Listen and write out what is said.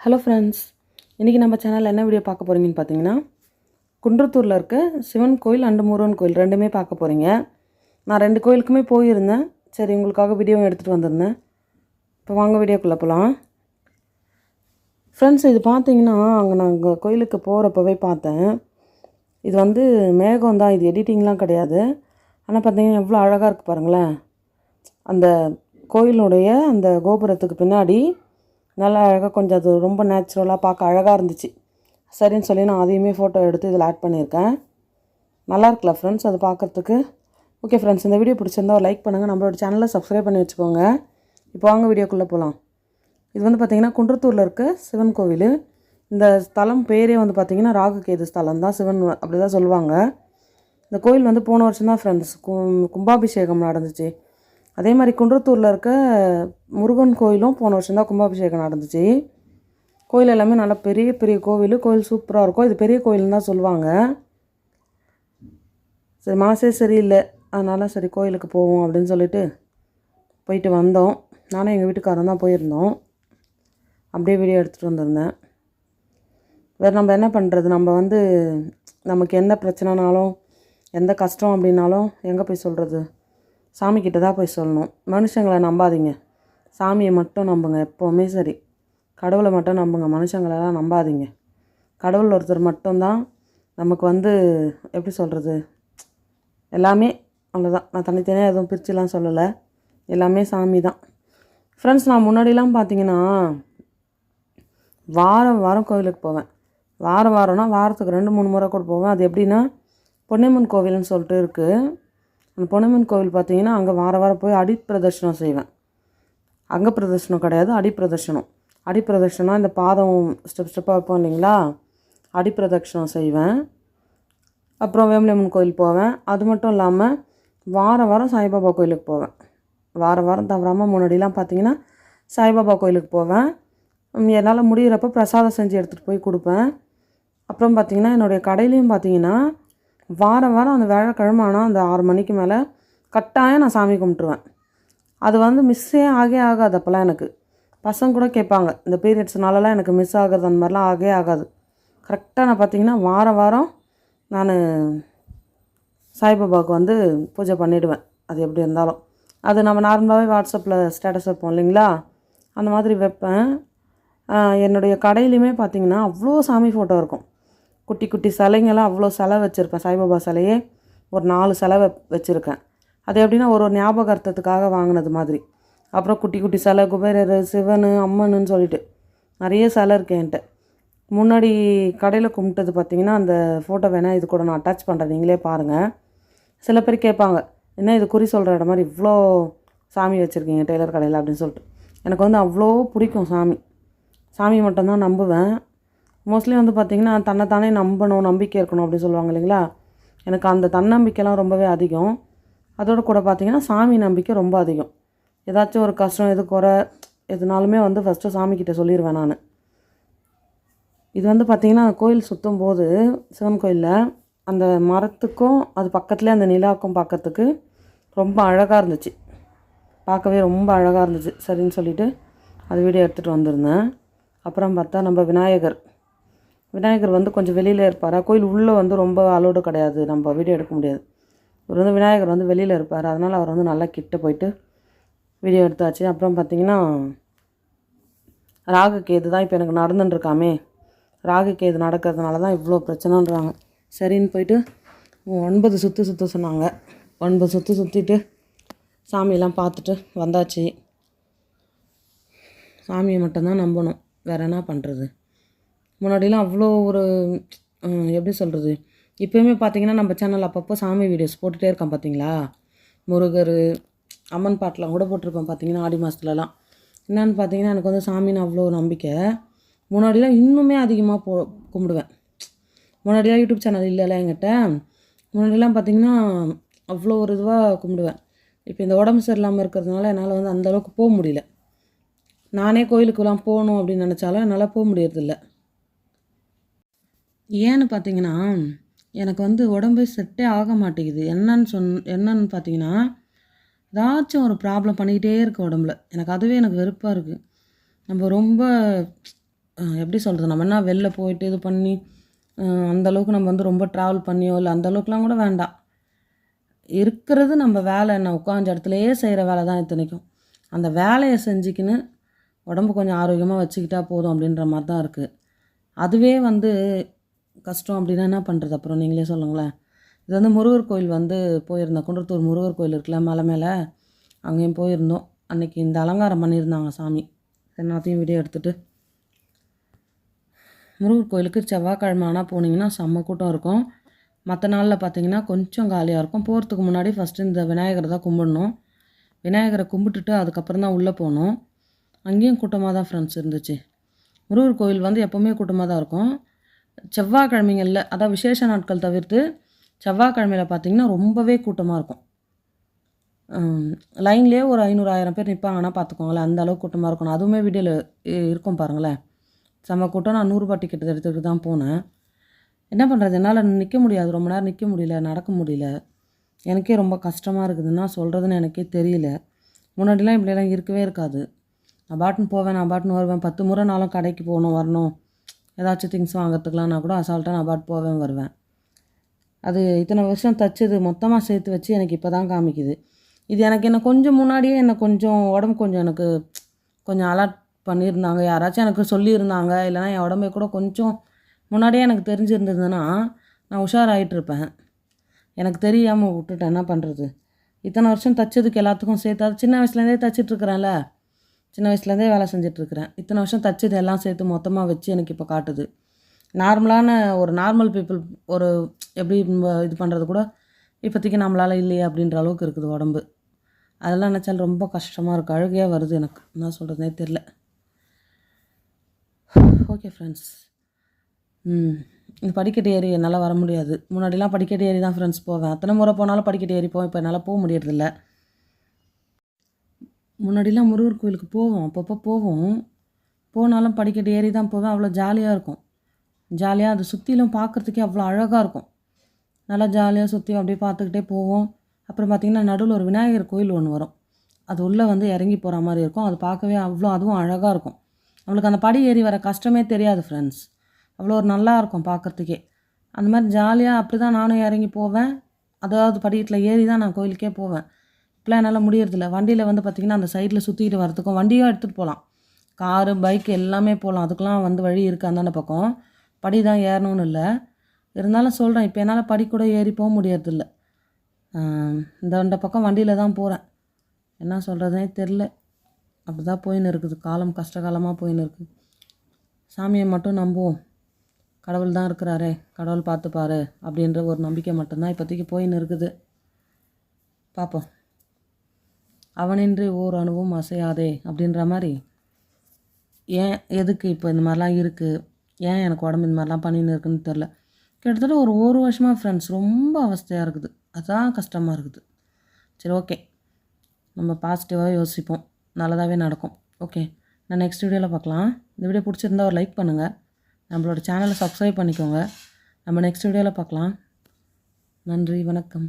Hello friends இன்றைக்கி நம்ம சேனலில் என்ன வீடியோ பார்க்க போகிறீங்கன்னு பார்த்தீங்கன்னா குன்றத்தூரில் இருக்க சிவன் கோயில் அண்டு முருகன் கோயில் ரெண்டுமே பார்க்க போகிறீங்க நான் ரெண்டு கோயிலுக்குமே போயிருந்தேன். சரி உங்களுக்காக வீடியோ எடுத்துகிட்டு வந்திருந்தேன். இப்போ வாங்க வீடியோக்குள்ளே போகலாம் ஃப்ரெண்ட்ஸ் இது பார்த்தீங்கன்னா அங்கே நாங்கள் கோயிலுக்கு போகிறப்பவே பார்த்தேன். இது வந்து மேகம் தான் இது எடிட்டிங்லாம் கிடையாது. ஆனால் பார்த்தீங்கன்னா எவ்வளோ அழகாக இருக்குது பாருங்களேன். அந்த கோயிலுடைய அந்த கோபுரத்துக்கு பின்னாடி நல்லா அழகாக கொஞ்சம் அது ரொம்ப நேச்சுரலாக பார்க்க அழகாக இருந்துச்சு. சரின்னு சொல்லி நான் அதையுமே ஃபோட்டோ எடுத்து இதில் ஆட் பண்ணியிருக்கேன். நல்லா இருக்குல்ல ஃப்ரெண்ட்ஸ் அது பார்க்குறதுக்கு? ஓகே ஃப்ரெண்ட்ஸ் இந்த வீடியோ பிடிச்சிருந்தா ஒரு லைக் பண்ணுங்கள் நம்மளோட சேனலை சப்ஸ்கிரைப் பண்ணி வச்சுக்கோங்க. இப்போ வாங்க வீடியோக்குள்ளே போகலாம். இது வந்து பார்த்திங்கன்னா குன்றத்தூரில் இருக்க சிவன் கோவில். இந்த ஸ்தலம் பேரே வந்து பார்த்திங்கன்னா ராகுகேது ஸ்தலம் தான். சிவன் அப்படி தான் சொல்லுவாங்க. இந்த கோயில் வந்து போன வருஷம் தான் ஃப்ரெண்ட்ஸ் கும்பாபிஷேகம் நடந்துச்சு. அதே மாதிரி குன்றத்தூரில் இருக்க முருகன் கோயிலும் போன வருஷம் தான் கும்பாபிஷேகம் நடந்துச்சு. கோயில் எல்லாமே நல்லா பெரிய பெரிய கோவில். கோயில் சூப்பராக இருக்கும். இது பெரிய கோயில்னு தான் சொல்லுவாங்க. சரி மனசே சரியில்லை. அதனால் சரி கோயிலுக்கு போவோம் அப்படின்னு சொல்லிட்டு போயிட்டு வந்தோம். நானும் எங்கள் வீட்டுக்காரன் தான் போயிருந்தோம். அப்படியே வீடியோ எடுத்துகிட்டு வந்திருந்தேன். வேறு நம்ம என்ன பண்ணுறது நம்ம வந்து நமக்கு எந்த பிரச்சனைனாலும் எந்த கஷ்டம் அப்படின்னாலும் எங்கே போய் சொல்கிறது சாமிக்கிட்ட தான் போய் சொல்லணும். மனுஷங்களை நம்பாதீங்க. சாமியை மட்டும் நம்புங்க எப்போவுமே சரி. கடவுளை மட்டும் நம்புங்க மனுஷங்களெல்லாம் நம்பாதீங்க. கடவுள் ஒருத்தர் மட்டும்தான் நமக்கு வந்து எப்படி சொல்கிறது எல்லாமே அவ்வளோதான் நான் தனித்தனியாக எதுவும் பிரிச்சுலாம் சொல்லலை. எல்லாமே சாமி தான். ஃப்ரெண்ட்ஸ் நான் முன்னாடிலாம் பார்த்தீங்கன்னா வாரம் வாரம் கோவிலுக்கு போவேன். வாரம் வாரம்னா வாரத்துக்கு ரெண்டு மூணு முறை கூட போவேன். அது எப்படின்னா பொன்னியம்மன் கோவில்னு சொல்லிட்டு இருக்குது அந்த பொன்னம்மன் கோவில் பார்த்தீங்கன்னா அங்கே வார வாரம் போய் அடி பிரதர்ஷனம் செய்வேன். அங்கே பிரதர்ஷனம் கிடையாது அடி பிரதர்ஷனம் அடி இந்த பாதம் ஸ்டெப் ஸ்டெப்பாக வைப்போம் இல்லைங்களா? அடி பிரதட்சணம் செய்வேன். அப்புறம் வேம்பலியம்மன் கோயில் போவேன். அது மட்டும் இல்லாமல் வாரம் வாரம் சாய்பாபா கோயிலுக்கு போவேன். வாரம் வாரம் தவறாமல் முன்னாடிலாம் பார்த்தீங்கன்னா சாய்பாபா கோயிலுக்கு போவேன். என்னால் முடியிறப்ப பிரசாதம் செஞ்சு எடுத்துகிட்டு போய் கொடுப்பேன். அப்புறம் பார்த்தீங்கன்னா என்னுடைய கடையிலையும் பார்த்தீங்கன்னா வாரம் வாரம் அந்த வியாழக்கிழமை ஆனால் அந்த ஆறு மணிக்கு மேலே கட்டாயம் நான் சாமி கும்பிட்ருவேன் அது வந்து மிஸ்ஸே ஆகே ஆகாது அப்போல்லாம் எனக்கு. பசங்க கூட கேட்பாங்க இந்த பீரியட்ஸ்னாலலாம் எனக்கு மிஸ் ஆகிறது அந்த மாதிரிலாம் ஆகே ஆகாது. கரெக்டாக நான் பார்த்தீங்கன்னா வாரம் வாரம் நான் சாய்பாபாவுக்கு வந்து பூஜை பண்ணிவிடுவேன் அது எப்படி இருந்தாலும். அது நம்ம நார்மலாகவே வாட்ஸ்அப்பில் ஸ்டேட்டஸ் வைப்போம் இல்லைங்களா? அந்த மாதிரி வைப்பேன். என்னுடைய கடையிலையுமே பார்த்தீங்கன்னா அவ்வளோ சாமி ஃபோட்டோ இருக்கும். குட்டி குட்டி சிலைங்கெல்லாம் அவ்வளோ சிலை வச்சுருப்பேன் சாய்பாபா சிலையே. ஒரு நாலு சிலை வச்சுருக்கேன். அது எப்படின்னா ஒரு ஒரு ஞாபகார்த்தத்துக்காக வாங்கினது மாதிரி. அப்புறம் குட்டி குட்டி சிலை குபேரர் சிவன் அம்மனுன்னு சொல்லிட்டு நிறைய சிலை இருக்கு என்கிட்ட. முன்னாடி கடையில் கும்பிட்டது பார்த்தீங்கன்னா அந்த ஃபோட்டோ வேணால் இது கூட நான் அட்டாச் பண்ணுறேன் நீங்களே பாருங்கள் சில பேர் கேட்பாங்க என்ன இது குறி சொல்கிற இடம் மாதிரி இவ்வளோ சாமி வச்சுருக்கீங்க டெய்லர் கடையில்? அப்படின்னு சொல்லிட்டு. எனக்கு வந்து அவ்வளோ பிடிக்கும் சாமி. சாமி மட்டும்தான் நம்புவேன். மோஸ்ட்லி வந்து பார்த்திங்கன்னா தன்னைத்தானே நம்பணும் நம்பிக்கை இருக்கணும் அப்படின்னு சொல்லுவாங்க இல்லைங்களா? எனக்கு அந்த தன்னம்பிக்கைலாம் ரொம்பவே அதிகம். அதோட கூட பார்த்திங்கன்னா சாமி நம்பிக்கை ரொம்ப அதிகம். ஏதாச்சும் ஒரு கஷ்டம் எது குறை எதுனாலுமே வந்து ஃபஸ்ட்டு சாமிக்கிட்ட சொல்லிடுவேன் நான். இது வந்து பார்த்திங்கன்னா கோயில் சுற்றும் போது சிவன் கோயிலில் அந்த மரத்துக்கும் அது பக்கத்துலேயே அந்த நிலாவுக்கும் பார்க்கறதுக்கு ரொம்ப அழகாக இருந்துச்சு. பார்க்கவே ரொம்ப அழகாக இருந்துச்சு சரின்னு சொல்லிட்டு அது வீடியோ எடுத்துகிட்டு வந்திருந்தேன். அப்புறம் பார்த்தா நம்ம விநாயகர் விநாயகர் வந்து கொஞ்சம் வெளியில் இருப்பார். கோயில் உள்ளே வந்து ரொம்ப அலோடு கிடையாது. நம்ம வீடியோ எடுக்க முடியாது. இவர் வந்து விநாயகர் வந்து வெளியில் இருப்பார். அதனால் அவர் வந்து நல்லா கிட்ட போயிட்டு வீடியோ எடுத்தாச்சு. அப்புறம் பார்த்தீங்கன்னா ராகு கேது தான் இப்போ எனக்கு நடந்துட்டுருக்காமே ராகு கேது நடக்கிறதுனால தான் இவ்வளோ பிரச்சனைன்றாங்க. சரின்னு போயிட்டு ஒன்பது சுற்று சுற்ற சொன்னாங்க. ஒன்பது சுற்று சுற்றிட்டு சாமியெல்லாம் பார்த்துட்டு வந்தாச்சு. சாமியை மட்டும்தான் நம்பணும். வேறு என்ன பண்ணுறது முன்னாடிலாம் அவ்வளோ ஒரு எப்படி சொல்கிறது இப்போயுமே பார்த்தீங்கன்னா நம்ம சேனல் அப்பப்போ சாமி வீடியோஸ் போட்டுகிட்டே இருக்கோம் பார்த்தீங்களா முருகர் அம்மன் பாட்டெலாம் கூட போட்டிருப்போம் பார்த்தீங்கன்னா ஆடி மாதத்துலலாம் என்னென்னு பார்த்தீங்கன்னா எனக்கு வந்து சாமின்னு அவ்வளோ நம்பிக்கை. முன்னாடிலாம் இன்னுமே அதிகமாக போ கும்பிடுவேன். முன்னாடிலாம் யூடியூப் சேனல் இல்லைல்ல என்கிட்ட. முன்னாடிலாம் பார்த்தீங்கன்னா அவ்வளோ ஒரு இதுவாக கும்பிடுவேன். இப்போ இந்த உடம்பு சரியில்லாமல் இருக்கிறதுனால என்னால் வந்து அந்த அளவுக்கு போக முடியல. நானே கோயிலுக்குலாம் போகணும் அப்படின்னு நினச்சாலும் என்னால் போக முடியறதில்ல. ஏன்னு பார்த்தீங்கன்னா எனக்கு வந்து உடம்பு செட்டே ஆக மாட்டேங்குது. என்னன்னு சொன் என்னன்னு பார்த்தீங்கன்னா ஏதாச்சும் ஒரு ப்ராப்ளம் பண்ணிக்கிட்டே இருக்கு உடம்புல. எனக்கு அதுவே எனக்கு வெறுப்பாக இருக்குது நம்ம ரொம்ப எப்படி சொல்கிறது நம்ம என்ன வெளில போயிட்டு இது பண்ணி அந்தளவுக்கு நம்ம வந்து ரொம்ப ட்ராவல் பண்ணியோ இல்லை அந்தளவுக்குலாம் கூட வேண்டாம். இருக்கிறது நம்ம வேலை என்ன உட்காந்த இடத்துலையே செய்கிற வேலை தான் இத்தனைக்கும். அந்த வேலையை செஞ்சுக்கின்னு உடம்பு கொஞ்சம் ஆரோக்கியமாக வச்சுக்கிட்டா போதும் அப்படின்ற மாதிரி தான் இருக்குது அதுவே வந்து கஷ்டம் அப்படின்னா என்ன பண்ணுறது அப்புறம் நீங்களே சொல்லுங்களேன். இது வந்து முருகர் கோயில் வந்து போயிருந்தோம் குன்றத்தூர் முருகர் கோயில் இருக்குல்ல மலை மேலே? அங்கேயும் போயிருந்தோம். அன்னைக்கு இந்த அலங்காரம் பண்ணியிருந்தாங்க சாமி. எல்லாத்தையும் வீடியோ எடுத்துகிட்டு முருகர் கோயிலுக்கு செவ்வாய்க்கிழமை ஆனால் போனீங்கன்னா செம்ம கூட்டம் இருக்கும். மற்ற நாளில் பார்த்தீங்கன்னா கொஞ்சம் காலியாக இருக்கும். போகிறதுக்கு முன்னாடி ஃபஸ்ட்டு இந்த விநாயகரை தான் கும்பிடணும். விநாயகரை கும்பிட்டுட்டு அதுக்கப்புறம் தான் உள்ளே போகணும். அங்கேயும் கூட்டமாக தான் ஃப்ரெண்ட்ஸ் இருந்துச்சு. முருகர் கோயில் வந்து எப்போவுமே கூட்டமாக தான் இருக்கும். செவ்வாய்க்கிழமைங்களில் அதான் விசேஷ நாட்கள் தவிர்த்து செவ்வாய்க்கிழமையில் பார்த்தீங்கன்னா ரொம்பவே கூட்டமாக இருக்கும். லைன்லேயே ஒரு ஐநூறு ஆயிரம் பேர் நிற்பாங்கன்னா பார்த்துக்கோங்களேன் அந்த அளவுக்கு கூட்டமாக இருக்கணும் அதுவுமே வீடியோவில் இருக்கும் பாருங்களேன். செம்ம கூட்டம். நான் நூறுரூபா டிக்கெட் எடுத்துகிட்டு தான் போனேன். என்ன பண்ணுறது என்னால் நிற்க முடியாது. ரொம்ப நேரம் நிற்க முடியல நடக்க முடியல. எனக்கே ரொம்ப கஷ்டமாக இருக்குதுன்னா சொல்கிறதுன்னு எனக்கே தெரியல. முன்னாடிலாம் இப்படியெல்லாம் இருக்கவே இருக்காது. நான் பாட்டுன்னு போவேன் நான் பாட்டுன்னு வருவேன். பத்து முறை நாளும் கடைக்கு போகணும் வரணும். ஏதாச்சும் திங்ஸ் வாங்குறதுக்குலாம் நான் கூட அசால்ட்டாக நான் பாட்டு போவேன் வருவேன். அது இத்தனை வருஷம் தச்சது மொத்தமாக சேர்த்து வச்சு எனக்கு இப்போ தான் காமிக்குது. இது எனக்கு என்ன கொஞ்சம் முன்னாடியே என்ன கொஞ்சம் உடம்பு கொஞ்சம் எனக்கு கொஞ்சம் அலர்ட் பண்ணியிருந்தாங்க. யாராச்சும் எனக்கு சொல்லியிருந்தாங்க. இல்லைனா என் உடம்பே கூட கொஞ்சம் முன்னாடியே எனக்கு தெரிஞ்சிருந்ததுன்னா நான் உஷாராயிட்டு இருப்பேன் எனக்கு தெரியாமல் விட்டுட்டேன். என்ன பண்ணுறது இத்தனை வருஷம் தச்சதுக்கு எல்லாத்துக்கும் சேர்த்து அது சின்ன வயசுலேருந்தே தச்சிட்ருக்கிறேன்ல சின்ன வயசுலேருந்தே வேலை செஞ்சிட்ருக்கிறேன். இத்தனை வருஷம் தச்சது எல்லாம் சேர்த்து மொத்தமாக வச்சு எனக்கு இப்போ காட்டுது. நார்மலான ஒரு நார்மல் பீப்புள் ஒரு எப்படி இது பண்ணுறது கூட இப்போதைக்கு நம்மளால் இல்லையே அப்படின்ற அளவுக்கு இருக்குது உடம்பு. அதெல்லாம் நினச்சாலும் ரொம்ப கஷ்டமாக இருக்குது அழுகையாக வருது எனக்கு. என்ன சொல்கிறதுனே தெரில ஓகே ஃப்ரெண்ட்ஸ் ம். இந்த படிக்கட்டு ஏறி என்னால் வர முடியாது. முன்னாடிலாம் படிக்கட்டு ஏறி தான் ஃப்ரெண்ட்ஸ் போவேன். அத்தனை முறை போனாலும் படிக்கட்டு ஏறி போவேன். இப்போ என்னால் போக முடியறதில்ல. முன்னாடிலாம் முருகர் கோயிலுக்கு போவோம். அப்பப்போ போவோம். போனாலும் படிக்கட்டு ஏறி தான் போவேன். அவ்வளோ ஜாலியாக இருக்கும். ஜாலியாக அது சுற்றிலும் பார்க்குறதுக்கே அவ்வளோ அழகாக இருக்கும். நல்லா ஜாலியாக சுற்றி அப்படியே பார்த்துக்கிட்டே போவோம். அப்புறம் பார்த்திங்கன்னா நடுவில் ஒரு விநாயகர் கோயில் ஒன்று வரும். அது உள்ளே வந்து இறங்கி போகிற மாதிரி இருக்கும். அது பார்க்கவே அவ்வளோ அதுவும் அழகாக இருக்கும். நம்மளுக்கு அந்த படி ஏறி வர கஷ்டமே தெரியாது ஃப்ரெண்ட்ஸ் அவ்வளோ ஒரு நல்லா இருக்கும் பார்க்குறதுக்கே அந்த மாதிரி ஜாலியாக அப்படி தான் நானும் இறங்கி போவேன். அதாவது படிக்கட்டில் ஏறி தான் நான் கோயிலுக்கே போவேன். இப்போலாம் என்னால் முடியறதில்ல. வண்டியில் வந்து பார்த்திங்கன்னா அந்த சைடில் சுற்றிட்டு வரத்துக்கும் வண்டியும் எடுத்துகிட்டு போகலாம் காரு பைக் எல்லாமே போகலாம் அதுக்கெலாம் வந்து வழி இருக்குது அந்தாண்ட பக்கம். படி தான் ஏறணும்னு இல்லை. இருந்தாலும் சொல்கிறேன் இப்போ என்னால் படி கூட ஏறி போக முடியறதில்ல. இந்த இந்த பக்கம் வண்டியில் தான் போகிறேன் என்ன சொல்கிறதுனே தெரில. அப்படி தான் போயின்னு இருக்குது. காலம் கஷ்டகாலமாக போயின்னு இருக்குது சாமியை மட்டும் நம்புவோம். கடவுள் தான் இருக்கிறாரே. கடவுள் பார்த்துப்பாரு அப்படின்ற ஒரு நம்பிக்கை மட்டும்தான் இப்போதைக்கு போயின்னு இருக்குது. பார்ப்போம் அவனின்றி ஓர் அணுவும் அசையாதே அப்படின்ற மாதிரி. ஏன் எதுக்கு இப்போ இந்த மாதிரிலாம் இருக்குது ஏன் எனக்கு உடம்பு இந்த மாதிரிலாம் பண்ணின்னு இருக்குன்னு தெரில கிட்டத்தட்ட ஒரு ஒரு வருஷமாக ஃப்ரெண்ட்ஸ் ரொம்ப அவஸ்தையாக இருக்குது. அதுதான் கஷ்டமாக இருக்குது. சரி ஓகே நம்ம பாசிட்டிவாக யோசிப்போம். நல்லதாகவே நடக்கும். ஓகே நான் நெக்ஸ்ட் வீடியோவில் பார்க்கலாம். இந்த வீடியோ பிடிச்சிருந்தா ஒரு லைக் பண்ணுங்கள் நம்மளோட சேனலை சப்ஸ்கிரைப் பண்ணிக்கோங்க. நம்ம நெக்ஸ்ட் வீடியோவில் பார்க்கலாம். நன்றி வணக்கம்.